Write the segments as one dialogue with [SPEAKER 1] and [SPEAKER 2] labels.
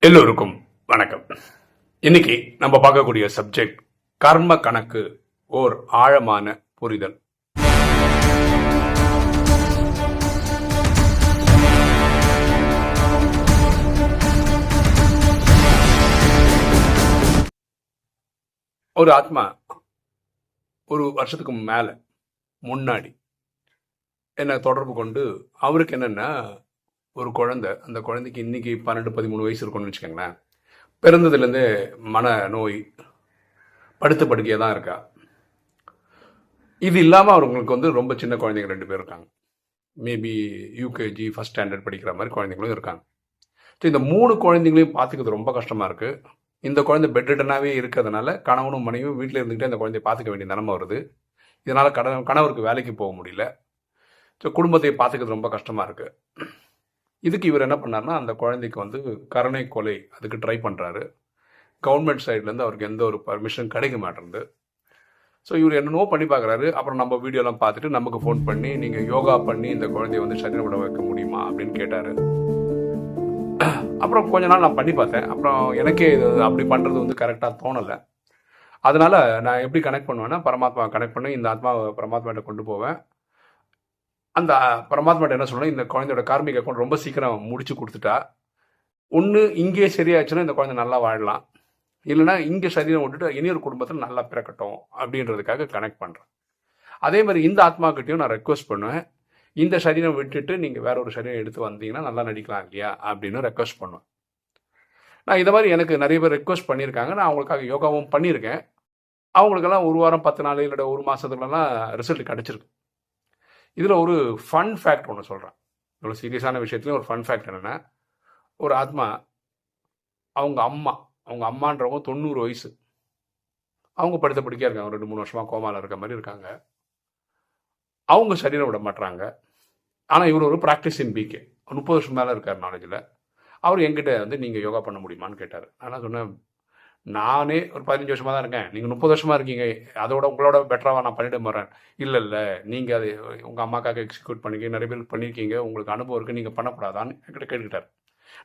[SPEAKER 1] எல்லோருக்கும் வணக்கம். இன்னைக்கு நம்ம பார்க்கக்கூடிய சப்ஜெக்ட் கர்ம கணக்கு ஓர் ஆழமான புரிதல். ஒரு ஆத்மா ஒரு வருஷத்துக்கு மேல முன்னாடி என்னை தொடர்பு கொண்டு அவருக்கு என்னன்னா ஒரு குழந்தை அந்த குழந்தைக்கு இன்னைக்கு பன்னெண்டு பதிமூணு வயசு இருக்கும்னு வச்சுக்கோங்களேன். பிறந்ததுலேருந்தே மன நோய் படுத்த படுக்கையாக தான் இருக்கா. இது இல்லாமல் அவங்களுக்கு வந்து ரொம்ப சின்ன குழந்தைங்க ரெண்டு பேர் இருக்காங்க. மேபி யூகேஜி ஃபஸ்ட் ஸ்டாண்டர்ட் படிக்கிற மாதிரி குழந்தைங்களும் இருக்காங்க. ஸோ இந்த மூணு குழந்தைங்களையும் பார்த்துக்கிறது ரொம்ப கஷ்டமாக இருக்குது இந்த குழந்தை பெட்ரிட்டனாகவே இருக்கிறதுனால கணவனும் மனைவியும் வீட்டில் இருந்துக்கிட்டே அந்த குழந்தைய பார்த்துக்க வேண்டிய நிலமை வருது. இதனால் கண கணவருக்கு வேலைக்கு போக முடியல. ஸோ குடும்பத்தை பார்த்துக்கிறது ரொம்ப கஷ்டமாக இருக்குது இதுக்கு இவர் என்ன பண்ணார்னா அந்த குழந்தைக்கு வந்து கருணை கொலை அதுக்கு ட்ரை பண்ணுறாரு கவர்மெண்ட் சைட்லேருந்து அவருக்கு எந்த ஒரு பர்மிஷன் கிடைக்க மாட்டேங்குது. ஸோ இவர் என்னென்னோ பண்ணி பார்க்குறாரு. அப்புறம் நம்ம வீடியோலாம் பார்த்துட்டு நமக்கு ஃபோன் பண்ணி நீங்கள் யோகா பண்ணி இந்த குழந்தைய வந்து சரீரம் விட வைக்க முடியுமா? அப்படின்னு கேட்டார். அப்புறம் கொஞ்ச நாள் நான் பண்ணி பார்த்தேன். அப்புறம் எனக்கே இது அப்படி பண்ணுறது வந்து கரெக்டாக தோணலை. அதனால் நான் எப்படி கனெக்ட் பண்ணுவேன்னா பரமாத்மா கனெக்ட் பண்ணி இந்த ஆத்மாவை பரமாத்மாட்ட கொண்டு போவேன். அந்த பரமாத்மாட்ட என்ன சொல்லணும் இந்த குழந்தையோட கார்மிக் அக்கௌண்ட் ரொம்ப சீக்கிரம் முடிச்சு கொடுத்துட்டா ஒன்று இங்கே சரியாச்சுன்னா இந்த குழந்தை நல்லா வாழலாம். இல்லைன்னா இங்கே சரீரம் விட்டுட்டு இனி ஒரு குடும்பத்தில் நல்லா பிறக்கட்டும் அப்படின்றதுக்காக கனெக்ட் பண்ணுறேன் அதே மாதிரி இந்த ஆத்மாக்கிட்டையும் நான் ரெக்வஸ்ட் பண்ணுவேன். இந்த சரீரம் விட்டுட்டு நீங்கள் வேற ஒரு சரீரம் எடுத்து வந்தீங்கன்னா நல்லா நடிக்கலாம் இல்லையா அப்படின்னு ரெக்வஸ்ட் பண்ணுவேன். நான் இதை மாதிரி எனக்கு நிறைய பேர் ரெக்வஸ்ட் பண்ணியிருக்காங்க. நான் அவங்களுக்காக யோகாவும் பண்ணியிருக்கேன். அவங்களுக்கெல்லாம் ஒரு வாரம் பத்து நாள் இல்லை ஒரு மாதத்துலலாம் ரிசல்ட் கிடச்சிருக்கு. இதில் ஒரு ஃபன் ஃபேக்ட் ஒன்று சொல்கிறேன் இவ்வளோ சீரியஸான விஷயத்துலையும் ஒரு ஃபன் ஃபேக்ட் என்னென்னா ஒரு ஆத்மா அவங்க அம்மா அவங்க அம்மான்றவங்க தொண்ணூறு வயசு. அவங்க படுத்த படிக்க இருக்காங்க. ரெண்டு மூணு வருஷமாக கோமாவில் இருக்க மாதிரி இருக்காங்க. அவங்க சரீரம் விட மாட்டுறாங்க ஆனால் இவர் ஒரு ப்ராக்டிஸ் இன் பிகே முப்பது வருஷம் மேலே இருக்கார் நாலேஜில் அவர் என்கிட்ட வந்து நீங்கள் யோகா பண்ண முடியுமான்னு கேட்டார். நான் சொன்னேன் நானே ஒரு பதினஞ்சு வருஷமாக தான் இருக்கேன். நீங்கள் முப்பது வருஷமாக இருக்கீங்க. அதோட உங்களோட பெட்டராக நான் பண்ணிட போகிறேன் இல்லை இல்லை. நீங்கள் அது உங்கள் அம்மாக்காக எக்ஸிக்யூட் பண்ணிக்க நிறைய பேர் பண்ணியிருக்கீங்க உங்களுக்கு அனுபவம் இருக்குது நீங்கள் பண்ணக்கூடாதான்னு என்கிட்ட கேட்டுக்கிட்டார்.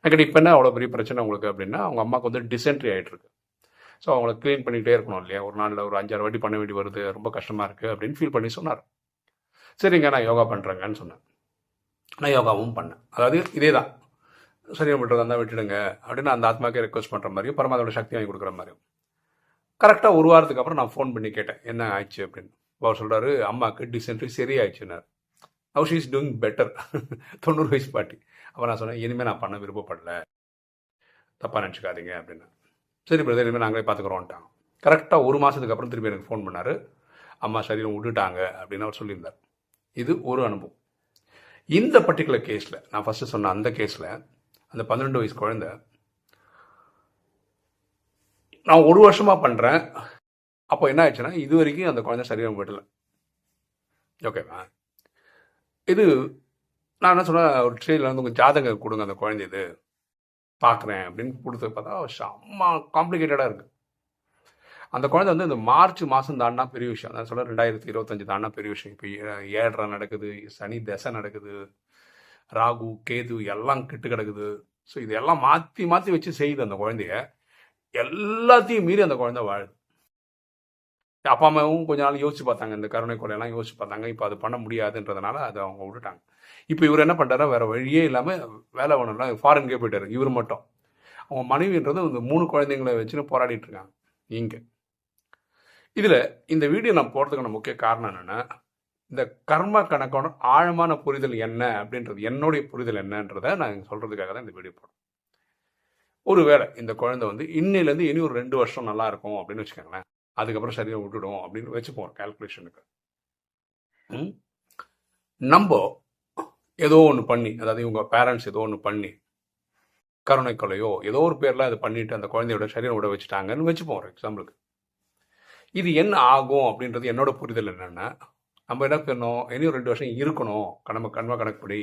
[SPEAKER 1] என்கிட்ட இப்போ என்ன அவ்வளோ பெரிய பிரச்சனை உங்களுக்கு? அப்படின்னா அவங்க அம்மாவுக்கு வந்து டிசென்ட்ரி ஆகிட்டுருக்கு ஸோ அவங்கள க்ளீன் பண்ணிகிட்டே இருக்கணும் இல்லையா? ஒரு நாளில் ஒரு அஞ்சாறு வாட்டி பண்ண வேண்டி வருது. ரொம்ப கஷ்டமாக இருக்குது அப்படின்னு ஃபீல் பண்ணி சொன்னார். சரிங்க நான் யோகா பண்ணுறேங்கன்னு சொன்னேன். நான் யோகாவும் பண்ணேன். அதாவது இதே தான் சரியாக விட்டுறதா இருந்தால் விட்டுடுங்க. அப்படின்னு அந்த ஆத்மாக்கே ரெக்வஸ்ட் பண்ணுற மாதிரியும் பரமாதோட சக்தி வாங்கி கொடுக்குற மாதிரியும். கரெக்டாக ஒரு வாரத்துக்கு அப்புறம் நான் ஃபோன் பண்ணி கேட்டேன் என்ன ஆயிடுச்சு அப்படின்னு. அவர் சொல்கிறாரு அம்மாவுக்கு dysentery சரியாயிடுச்சுன்னார். How she is doing better தொண்ணூறு வயசு பாட்டி. அப்போ நான் சொன்னேன் இனிமேல் நான் பண்ண விருப்பப்படல. தப்பாக நினச்சிக்காதீங்க அப்படின்னு. சரி பிரதர் இனிமேல் நாங்களே பார்த்துக்குறோன்ட்டாங்க கரெக்டாக ஒரு மாதத்துக்கு அப்புறம் திரும்பி எனக்கு ஃபோன் பண்ணார். அம்மா சரீரம் விட்டுட்டாங்க அப்படின்னு அவர் சொல்லியிருந்தார். இது ஒரு அனுபவம். இந்த பர்டிகுலர் கேஸில் நான் ஃபஸ்ட்டு சொன்ன அந்த கேஸில் அந்த பன்னிரெண்டு வயசு குழந்தை. நான் ஒரு வருஷமாக பண்ணுறேன் அப்போ என்ன ஆயிடுச்சுன்னா இது வரைக்கும் அந்த குழந்தை சரியாக விடல. ஓகேவா இது நான் என்ன சொன்னேன் ஒரு ட்ரெயினில் வந்து உங்கள் ஜாதகம் கொடுங்க அந்த குழந்தை இது. பார்க்குறேன் அப்படின்னு கொடுத்து பார்த்தா செம்ம காம்ப்ளிகேட்டடாக இருக்குது அந்த குழந்தை வந்து இந்த மார்ச் மாதம் தாண்டா பெரிய விஷயம். அதான் சொல்ல ரெண்டாயிரத்தி இருபத்தஞ்சு தாண்டா பெரிய விஷயம். இப்போ ஏழரை நடக்குது சனி தசை நடக்குது. ராகு கேது எல்லாம் கெட்டு கிடக்குது. ஸோ இதெல்லாம் மாற்றி மாற்றி வச்சு செய்யுது அந்த குழந்தைய. எல்லாத்தையும் மீறி அந்த குழந்தை வாழுது. அப்பா அம்மாவும் கொஞ்ச நாள் யோசிச்சு பார்த்தாங்க. இந்த கருணை கொலையெல்லாம் யோசிச்சு பார்த்தாங்க. இப்போ அது பண்ண முடியாதுன்றதுனால அதை அவங்க விட்டுட்டாங்க. இப்போ இவர் என்ன பண்ணுறாரு வேற வழியே இல்லாமல் வேலை வேணும்னா ஃபாரின்கே போயிட்டாரு. இவர் மட்டும். அவங்க மனைவின்றது இந்த மூணு குழந்தைங்களை வச்சுன்னு போராடிட்டு இருக்காங்க. இங்கே. இதில் இந்த வீடியோ நான் போகிறதுக்கான முக்கிய காரணம் என்னென்னா இந்த கர்ம கணக்கான ஆழமான புரிதல் என்ன அப்படின்றது என்னுடைய புரிதல் என்னன்றதை நான் சொல்கிறதுக்காக தான் இந்த வீடியோ போடுறேன் ஒருவேளை இந்த குழந்தை வந்து இன்னிலேருந்து இனி ஒரு ரெண்டு வருஷம் நல்லா இருக்கும் அப்படின்னு வச்சுக்கோங்களேன் அதுக்கப்புறம் சரியாக விட்டுடும் அப்படின்னு வச்சுப்போம் கால்குலேஷனுக்கு ம்? நம்ம ஏதோ ஒன்று பண்ணி அதாவது இவங்க பேரண்ட்ஸ் ஏதோ ஒன்று பண்ணி கருணை கொலையோ ஏதோ ஒரு பேரில் அதை பண்ணிட்டு அந்த குழந்தையோட சரீரம் விட வச்சுட்டாங்கன்னு வச்சுப்போம் ஒரு எக்ஸாம்பிளுக்கு இது என்ன ஆகும் அப்படின்றது என்னோட புரிதல் என்னென்னா நம்ம என்ன பண்ணணும்? இனி ஒரு ரெண்டு வருஷம் இருக்கணும். நம்ம கண்ம கணக்குப்படி.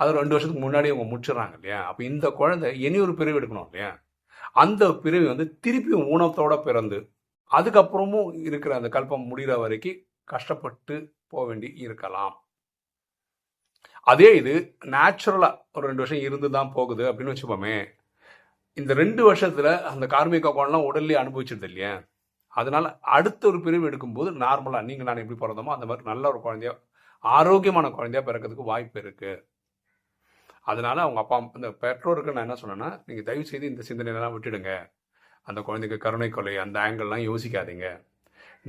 [SPEAKER 1] அது ரெண்டு வருஷத்துக்கு முன்னாடி அவங்க முடிச்சிடறாங்க இல்லையா? அப்போ இந்த குழந்தை இனி ஒரு பிரிவு எடுக்கணும் இல்லையா? அந்த பிரிவு வந்து திருப்பி ஊனத்தோட பிறந்து அதுக்கப்புறமும் இருக்கிற அந்த கல்பம் முடிகிற வரைக்கும் கஷ்டப்பட்டு போக வேண்டி இருக்கலாம். அதே இது நேச்சுரலாக ஒரு ரெண்டு வருஷம் இருந்து தான் போகுது அப்படின்னு வச்சுப்போமே இந்த ரெண்டு வருஷத்தில் அந்த கார்மிக கோணம்லாம் உடல்லே அனுபவிச்சிருது இல்லையா? அதனால அடுத்த ஒரு பிரிவு எடுக்கும்போது நார்மலாக நீங்கள் நான் எப்படி பிறந்தோமோ அந்த மாதிரி நல்ல ஒரு குழந்தையா ஆரோக்கியமான குழந்தையா பிறக்கிறதுக்கு வாய்ப்பு இருக்குது அதனால் அவங்க அப்பா இந்த பெற்றோருக்கு நான் என்ன சொன்னேன்னா நீங்கள் தயவு செய்து இந்த சிந்தனையெல்லாம் விட்டுடுங்க. அந்த குழந்தைக்கு கருணை கொலை அந்த ஆங்கிள்லாம் யோசிக்காதீங்க.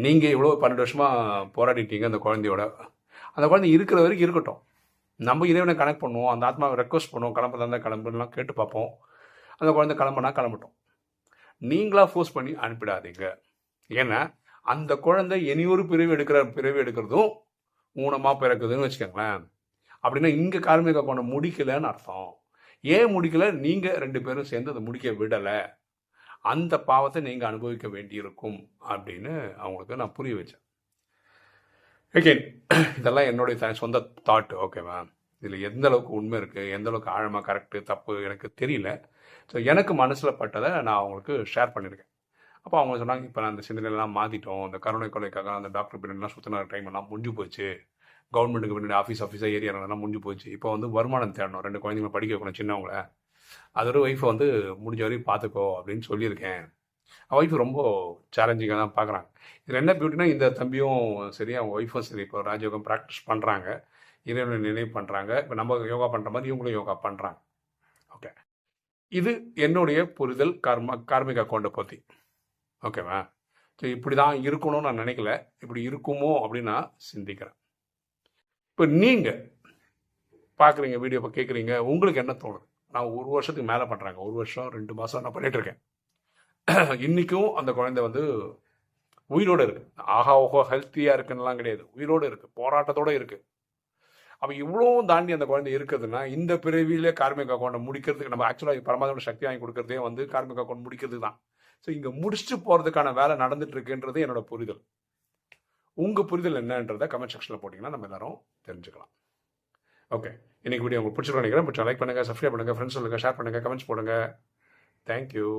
[SPEAKER 1] நீங்கள் இவ்வளோ பன்னெண்டு வருஷமாக போராடிட்டீங்க அந்த குழந்தையோட. அந்த குழந்தை இருக்கிற வரைக்கும் இருக்கட்டும். நம்ம இறைவனை கனெக்ட் பண்ணுவோம் அந்த ஆத்மாவை ரெக்வஸ்ட் பண்ணுவோம் கிளம்புறதா இருந்தால் கிளம்புலாம் கேட்டு பார்ப்போம். அந்த குழந்தை கிளம்புனா கிளம்பட்டும். நீங்களாக ஃபோர்ஸ் பண்ணி அனுப்பிடாதீங்க. ஏன்னா அந்த குழந்தை இனியொரு பிறவி எடுக்கிற பிறவி எடுக்கிறதும் ஊனமாக பிறக்குதுன்னு வச்சுக்கோங்களேன். அப்படின்னா இங்கே கார்மிக கோணம் முடிக்கலைன்னு அர்த்தம். ஏன் முடிக்கலை? நீங்கள் ரெண்டு பேரும் சேர்ந்து அதை முடிக்க விடலை. அந்த பாவத்தை நீங்கள் அனுபவிக்க வேண்டியிருக்கும் அப்படின்னு அவங்களுக்கு நான் புரிய வச்சேன். ஓகே இதெல்லாம் என்னுடைய த- சொந்த தாட்டு ஓகேவா இதில் எந்த அளவுக்கு உண்மை இருக்குது எந்த அளவுக்கு ஆழமாக கரெக்டு தப்பு எனக்கு தெரியல. ஸோ எனக்கு மனசில் பட்டதை நான் அவங்களுக்கு ஷேர் பண்ணியிருக்கேன். அப்போ அவங்க சொன்னாங்க இப்போ நான் அந்த சிந்தனையெல்லாம் மாற்றிட்டோம் அந்த கருணை கொலைக்காக அந்த டாக்டர் பின்னாடிலாம் சுற்றின டைம் எல்லாம் முடிஞ்சு போச்சு. கவர்மெண்ட்டுக்கு பின்னாடி ஆஃபீஸ் ஆஃபீஸாக ஏரியாலாம் முடிஞ்சு போச்சு. இப்போ வந்து வருமானம் தேடணும். ரெண்டு குழந்தைங்களை படிக்க வைக்கணும் சின்னவங்கள. அதோட ஒய்ஃபை வந்து முடிஞ்ச வரையும் பார்த்துக்கோ அப்படின்னு சொல்லியிருக்கேன். ஒய்ஃப் ரொம்ப சேலஞ்சிங்காக தான் பார்க்குறாங்க இதில் என்ன பியூட்டினா இந்த தம்பியும் சரி அவங்க ஒய்ஃபும் சரி இப்போ ராஜயோகம் ப்ராக்டிஸ் பண்ணுறாங்க இறைவனை நினைவு பண்ணுறாங்க இப்போ நம்ம யோகா பண்ணுற மாதிரி இவங்களும் யோகா பண்ணுறாங்க ஓகே இது என்னுடைய புரிதல் கர்ம கார்மிக அக்கௌண்ட்டை பற்றி ஓகேவா? ஸோ இப்படி தான் இருக்கணும்னு நான் நினைக்கல. இப்படி இருக்குமோ அப்படின்னு நான் சிந்திக்கிறேன். இப்போ நீங்கள் பார்க்குறீங்க வீடியோ இப்போ கேட்குறீங்க உங்களுக்கு என்ன தோணுது? நான் ஒரு வருஷத்துக்கு மேலே பண்ணுறாங்க ஒரு வருஷம் ரெண்டு மாதம் நான் பண்ணிகிட்ருக்கேன் இருக்கேன். இன்றைக்கும் அந்த குழந்தை வந்து உயிரோடு இருக்குது ஆஹா ஓஹோ ஹெல்த்தியாக இருக்குன்னுலாம் கிடையாது. உயிரோடு இருக்குது போராட்டத்தோடு இருக்குது அப்போ இவ்வளோ தாண்டி அந்த குழந்தை இருக்குதுன்னா இந்த பிறவியிலே கார்மிக அக்கௌண்ட்டை முடிக்கிறதுக்கு நம்ம ஆக்சுவலாக பரமாத்மா சக்தி வாங்கி கொடுக்குறதே வந்து கார்மிக அக்கௌண்ட் முடிக்கிறது தான் ஸோ இங்கே முடிச்சுட்டு போகிறதுக்கான வேலை நடந்துட்டு இருக்குன்றது என்னோட புரிதல். உங்கள் புரிதல் என்னன்றதை கமெண்ட் செக்ஷனில் போட்டிங்கன்னா நம்ம எல்லாரும் தெரிஞ்சுக்கலாம். ஓகே இன்னைக்கு வீடியோ உங்களுக்கு பிடிச்சிருக்கோம் நினைக்கிறேன். பிடிச்சா லைக் பண்ணுங்கள் சப்ஸ்கிரைப் பண்ணுங்கள் ஃப்ரெண்ட்ஸ் சொல்லுங்கள் ஷேர் பண்ணுங்கள் கமெண்ட்ஸ் போடுங்க. தேங்க்யூ